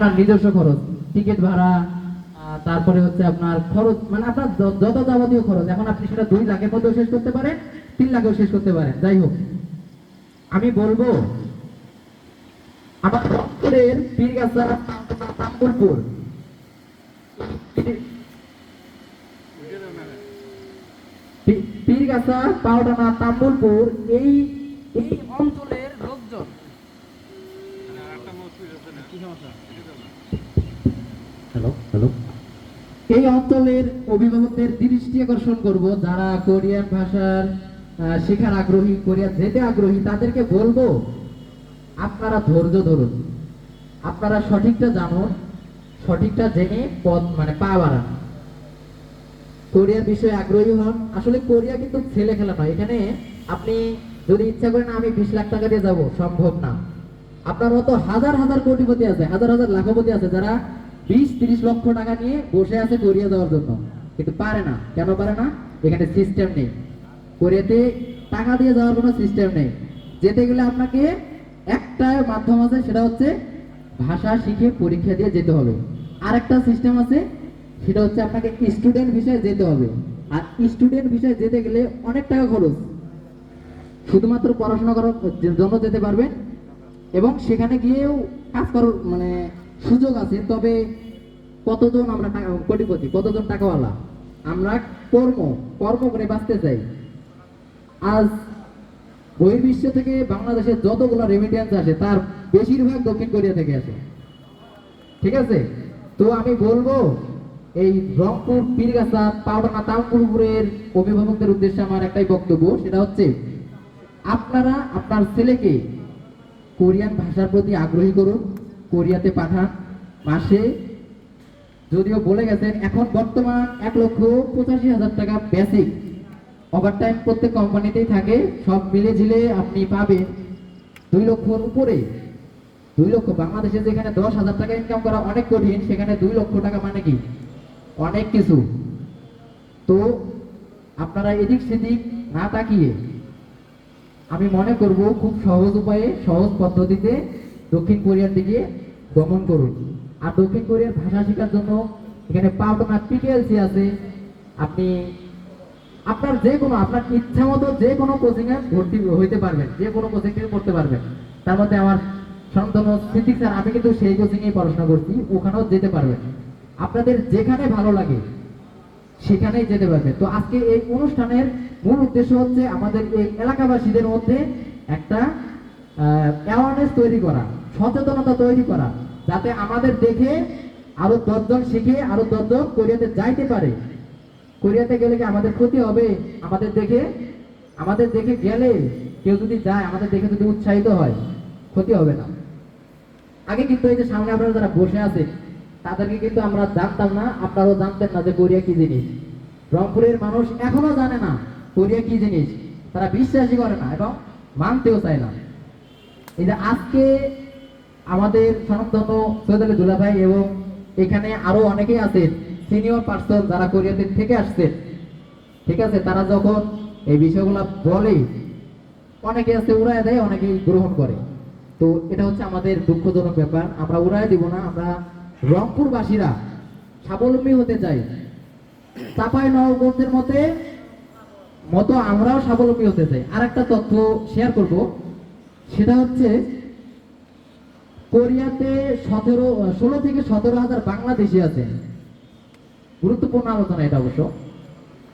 আপনার নিজস্ব খরচ, টিকিট ভাড়া তারপরে হচ্ছে আপনার খরচ মানে আপনার যত যাবতীয় খরচ, এখন আপনি সেটা দুই লাখের মধ্যেও শেষ করতে পারেন, তিন লাখেও শেষ করতে পারেন, যাই হোক। আমি বলব, আমার রংপুরের পীরগাছা, তাম্বুলপুর। পীরগাছা পাউডানা তাম্বুলপুর, এই এই অঞ্চলের এই অঞ্চলের অভিভাবকদের দৃষ্টি আকর্ষণ করব যারা কোরিয়ান ভাষার শেখার আগ্রহী কোরিয়া যেতে আগ্রহী তাদেরকে বলব আপনারা ধৈর্য ধরুন। আপনারা সঠিকটা জানুন সঠিকটা জেনে পথ মানে পা বাড়ান। কোরিয়ার বিষয়ে আগ্রহী হন। আসলে কোরিয়া কিন্তু ছেলে খেলা নয়। এখানে আপনি যদি ইচ্ছা করেন আমি বিশ লাখ টাকা দিয়ে যাব। সম্ভব না। আপনার মতো হাজার হাজার কোটিপতি আছে হাজার হাজার লাখপতি আছে যারা বিশ, তিরিশ লক্ষ টাকা নিয়ে বসে আছে কোরিয়া যাওয়ার জন্য। কিন্তু পারে না। কেন পারে না? এখানে সিস্টেম নেই। কোরিয়াতে টাকা দিয়ে যাওয়ার কোনো সিস্টেম নেই। যেতে গেলে আপনাকে একটা মাধ্যম আছে, সেটা হচ্ছে ভাষা শিখে পরীক্ষা দিয়ে যেতে হবে। আরেকটা সিস্টেম আছে, সেটা হচ্ছে আপনাকে স্টুডেন্ট বিষয়ে যেতে হবে। আর স্টুডেন্ট বিষয়ে যেতে গেলে অনেক টাকা খরচ। শুধুমাত্র পড়াশোনা করার জন্য যেতে পারবেন এবং সেখানে গিয়েও কাজ করার মানে সুযোগ আছে, তবে কতজন আমরা কোটিপতি, কতজন টাকাওয়ালা? আমরা কর্ম কর্ম করে বাঁচতে চাই। আজ বহির্বিশ্ব থেকে বাংলাদেশের যতগুলো রেমিটেন্স আসে, তার বেশিরভাগ দক্ষিণ কোরিয়া থেকে আসে। ঠিক আছে? তো আমি বলব, এই রংপুর, পীরগাছা পাউডানা তামপুরপুরের অভিভাবকদের উদ্দেশ্যে আমার একটাই বক্তব্য, সেটা হচ্ছে, আপনারা, আপনার ছেলেকে কোরিয়ান ভাষার প্রতি আগ্রহী করুন। কোরিয়াতে পাঠান মাসে। যদিও বলে গেছেন, এখন বর্তমান এক লক্ষ পঁচাশি হাজার টাকা বেসিক ওভারটাইম প্রত্যেক কোম্পানিতেই থাকে, সব মিলে ঝিলে আপনি পাবেন দুই লক্ষর উপরে। দুই লক্ষ বাংলাদেশে যেখানে দশ হাজার টাকা ইনকাম করা অনেক কঠিন, সেখানে দুই লক্ষ টাকা মানে কি? অনেক কিছু। তো আপনারা এদিক সেদিক না তাকিয়ে আমি মনে করব খুব সহজ উপায়ে, সহজ পদ্ধতিতে দক্ষিণ কোরিয়ার দিকে গমন করুন। আর দক্ষিণ কোরিয়ার ভাষা শেখার জন্য এখানে পাউটনা পিটিএলসি আছে? আপনি আপনার যে কোনো, আপনার ইচ্ছা মতো যে কোনো কোচিং এ ভর্তি হইতে পারবেন, যে কোনো কোচিং থেকে পড়তে পারবেন। তার মধ্যে আমার সন্তান সিদ্দিক স্যার, আমি কিন্তু সেই কোচিং এ পড়াশোনা করছি, ওখানেও যেতে পারবেন। আপনাদের যেখানে ভালো লাগে, সেখানেই যেতে পারবে তো আজকে এই অনুষ্ঠানের মূল উদ্দেশ্য হচ্ছে আমাদের এই এলাকাবাসীদের মধ্যে একটা অ্যাওয়ারনেস তৈরি করা, সচেতনতা তৈরি করা, যাতে আমাদের দেখে আরও দশজন শিখে আরও দশজন কোরিয়াতে যাইতে পারে। কোরিয়াতে গেলে কি আমাদের ক্ষতি হবে? আমাদের দেখে আমাদের দেখে গেলে কেউ যদি যায়, আমাদের দেখে যদি উৎসাহিত হয়, ক্ষতি হবে না। আগে কিন্তু এই যে সামনে আপনারা যারা বসে আছেন, তাদেরকে কিন্তু আমরা জানতাম না, আপনারাও জানতেন না যে কোরিয়া কি জিনিস। রংপুরের মানুষ এখনও জানে না কোরিয়া কি জিনিস। তারা বিশ্বাসই করে না এবং মানতেও চায় না। এই যে আজকে আমাদের সনাতন সৈয়দ দুলা ভাই এবং এখানে আরও অনেকেই আছেন সিনিয়র পার্সন যারা কোরিয়াতে থেকে আসছেন ঠিক আছে? তারা যখন এই বিষয়গুলো বলে, অনেকে আছে উড়ায় দেয়, অনেকেই গ্রহণ করে। তো এটা হচ্ছে আমাদের দুঃখজনক ব্যাপার। আমরা উড়ায় দিব না, আমরা রংপুরবাসীরা স্বাবলম্বী হতে চাই। চাপাই নবগঞ্জের মতে মতো আমরাও স্বাবলম্বী হতে চাই। আর একটা তথ্য শেয়ার করব। সেটা হচ্ছে কোরিয়াতে সতেরো, ষোলো থেকে সতেরো হাজার বাংলাদেশি আছে। গুরুত্বপূর্ণ আলোচনা এটা অবশ্য।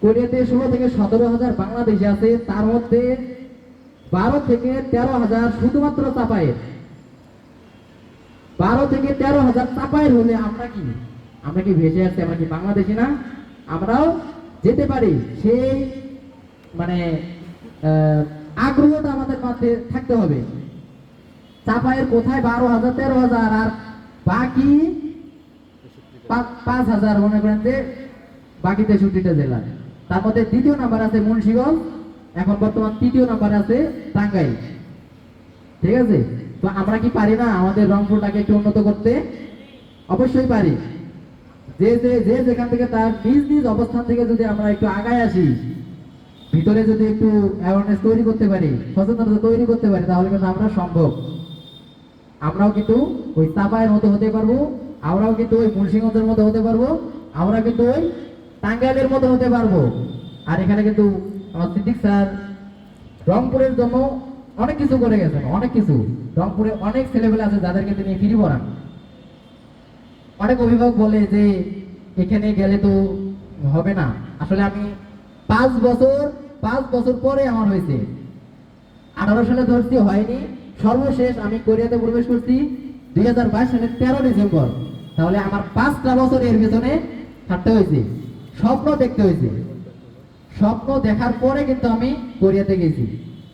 কোরিয়াতে ষোলো থেকে সতেরো হাজার বাংলাদেশি আছে, তার মধ্যে বারো থেকে তেরো হাজার শুধুমাত্র চাপায়ের। বারো থেকে তেরো হাজার চাপায়ের হলে আমরা কি? আমরা কি ভেসে আসছি, আমরা কি বাংলাদেশি না? আমরাও যেতে পারি সেই মানে আগ্রহটা মধ্যে থাকতে হবে। চাপায়ের কোথায়? বারো হাজার, তেরো হাজার। আর বাকি পাঁচ হাজার, মনে করেন যে বাকি তেষট্টিটা জেলা। তার মধ্যে দ্বিতীয় নাম্বার আছে মুন্সিগঞ্জ, এখন বর্তমান তৃতীয় নাম্বার আছে টাঙ্গাইল। ঠিক আছে? তো আমরা কি পারি না আমাদের রংপুরটাকে একটু উন্নত করতে? অবশ্যই পারি। যে যে যেখান থেকে তার নিজ নিজ অবস্থান থেকে যদি আমরা একটু আগায় আসি ভিতরে যদি একটু অ্যাওয়ারনেস তৈরি করতে পারি, সচেতনতা তৈরি করতে পারি, তাহলে কিন্তু আমরা সম্ভব। আমরাও কিন্তু ওই চাপায়ের মতো হতে পারব, আমরাও কিন্তু ওই মুন্সিগঞ্জের মতো হতে পারব, আমরা কিন্তু ওই টাঙ্গাইলের মতো হতে পারব। আর এখানে কিন্তু সিদ্দিক স্যার রংপুরের জন্য অনেক কিছু করে গেছেন, অনেক কিছু। রংপুরে অনেক ছেলেবেলে আছে যাদেরকে তিনি ফ্রি পড়ান। অনেক অভিভাবক বলে যে, এখানে গেলে তো হবে না। আসলে আমি পাঁচ বছর পাঁচ বছর পরে আমার হয়েছে। আঠারো সালে ধরছি, হয়নি। সর্বশেষ আমি কোরিয়াতে প্রবেশ করছি দুই হাজার বাইশ সালের তেরো ডিসেম্বর। তাহলে আমার পাঁচটা বছর এর পেছনে থাকতে হয়েছে। স্বপ্ন দেখতে হয়েছে। স্বপ্ন দেখার পরে কিন্তু আমি কোরিয়াতে গেছি।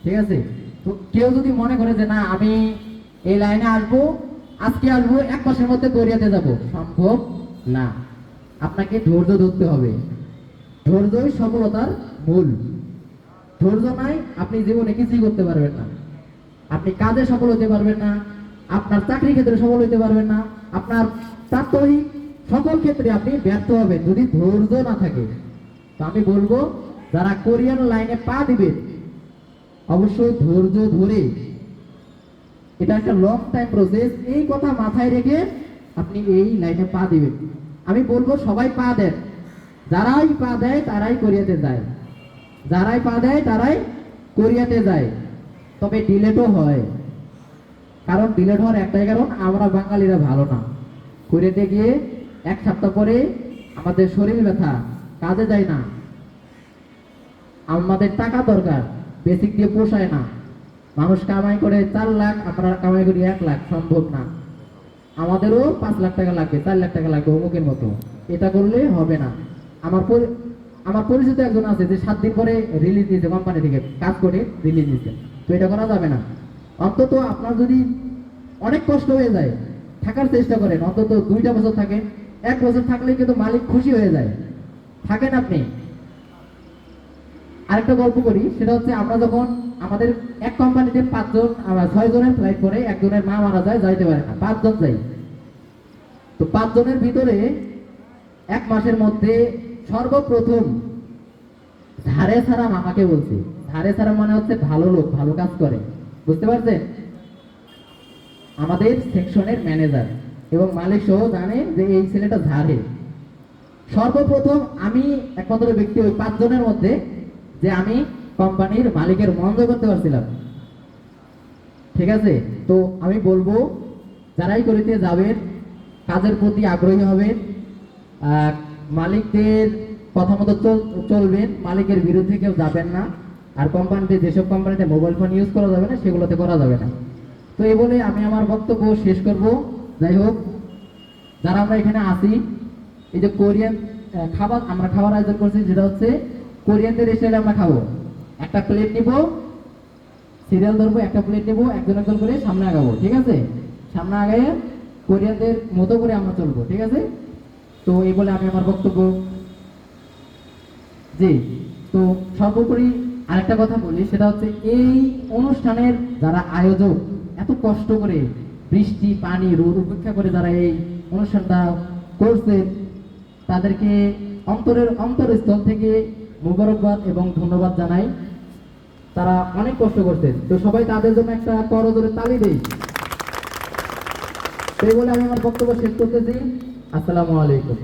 ঠিক আছে? তো কেউ যদি মনে করে যে, না, আমি এই লাইনে আসব, আজকে আসব, এক মাসের মধ্যে কোরিয়াতে যাব। সম্ভব না। আপনাকে ধৈর্য ধরতে হবে। ধৈর্যই সফলতার মূল। ধৈর্য নাই, আপনি জীবনে কিছুই করতে পারবেন না। আপনি কাজে সফল হতে পারবেন না, আপনার চাকরি ক্ষেত্রে সফল হতে পারবেন না, আপনার প্রাত্যহিক সকল ক্ষেত্রে আপনি ব্যর্থ হবেন যদি ধৈর্য না থাকে। তো আমি বলব, যারা কোরিয়ান লাইনে পা দিবেন, অবশ্যই ধৈর্য ধরে। এটা একটা লং টাইম প্রসেস এই কথা মাথায় রেখে আপনি এই লাইনে পা দিবেন। আমি বলব, সবাই পা দেন। যারাই পা দেয়, তারাই কোরিয়াতে যায়। যারাই পা দেয়, তারাই কোরিয়াতে যায়। তবে ডিলেটও হয়। কারণ ডিলেট হওয়ার একটাই কারণ, আমরা বাঙালিরা ভালো না। কোরিয়াতে গিয়ে এক সপ্তাহ পরে আমাদের শরীর ব্যথা, কাজে যায় না। আমাদের টাকা দরকার বেসিক দিয়ে পোষায় না। মানুষ কামাই করে চার লাখ, আমরা কামাই করি এক লাখ, সম্ভব না। আমাদেরও পাঁচ লাখ টাকা লাগবে, চার লাখ টাকা লাগবে অমুকের মতো। এটা করলে হবে না। আমার আমার পরিচিত একজন আছে যে সাত দিন পরে রিলিজ দিয়েছে কোম্পানি থেকে, কাজ করে রিলিজ দিয়েছে। তো এটা করা যাবে না। অন্তত আপনার যদি অনেক কষ্ট হয়ে যায়, থাকার চেষ্টা করেন, অন্তত দুইটা বছর থাকে এক বছর থাকলে কিন্তু মালিক খুশি হয়ে যায়। থাকেন আপনি। আরেকটা গল্প করি, সেটা হচ্ছে আমরা যখন আমাদের এক কোম্পানিতে পাঁচজন ছয় জনের ফ্লাইট করে, একজনের মা মারা যায়, যাইতে পারে না, পাঁচজন যাই। তো পাঁচজনের ভিতরে এক মাসের মধ্যে সর্বপ্রথম ধারে সারা মামাকে বলছে। ধারে সারা মানে হচ্ছে ভালো লোক ভালো কাজ করে। বুঝতে পারছেন? আমাদের সেকশনের ম্যানেজার এবং মালিক সহ জানে যে এই ছেলেটা ঝাড়ে সর্বপ্রথম আমি একমাত্র ব্যক্তি ওই পাঁচজনের মধ্যে যে আমি কোম্পানির মালিকের মন করতে পারছিলাম। ঠিক আছে? তো আমি বলব যারাই করিতে যাবেন কাজের প্রতি আগ্রহী আহ, মালিকদের কথা মতো চল- চলবেন, মালিকের বিরুদ্ধে কেউ যাবেন না। আর কোম্পানিতে যেসব কোম্পানিতে মোবাইল ফোন ইউজ করা যাবে না, সেগুলোতে করা যাবে না। তো এই বলে আমি আমার বক্তব্য শেষ করব। যাই হোক, যারা আমরা এখানে আসি এই যে কোরিয়ান খাবার আমরা খাবার আয়োজন করছি যেটা হচ্ছে কোরিয়ানদের স্টাইলে আমরা খাব। একটা প্লেট নিব সিরিয়াল ধরবো, একটা প্লেট নেব, একজন একজন করে সামনে আগাবো, ঠিক আছে? সামনে আগায় কোরিয়ানদের মতো করে আমরা চলবো, ঠিক আছে? তো এই বলে আমি আমার বক্তব্য জি তো সর্বোপরি আরেকটা কথা বলি, সেটা হচ্ছে এই অনুষ্ঠানের যারা আয়োজক, এত কষ্ট করে বৃষ্টি, পানি, রোদ উপেক্ষা করে যারা এই অনুষ্ঠানটা করছে, তাদেরকে অন্তরের অন্তরস্থল থেকে মোবারকবাদ এবং ধন্যবাদ জানাই। তারা অনেক কষ্ট করছে। তো সবাই তাদের জন্য একটা করজোরে তালি দেই। সেই বলে আমি আমার বক্তব্য শেষ করতেছি। আসসালামু আলাইকুম।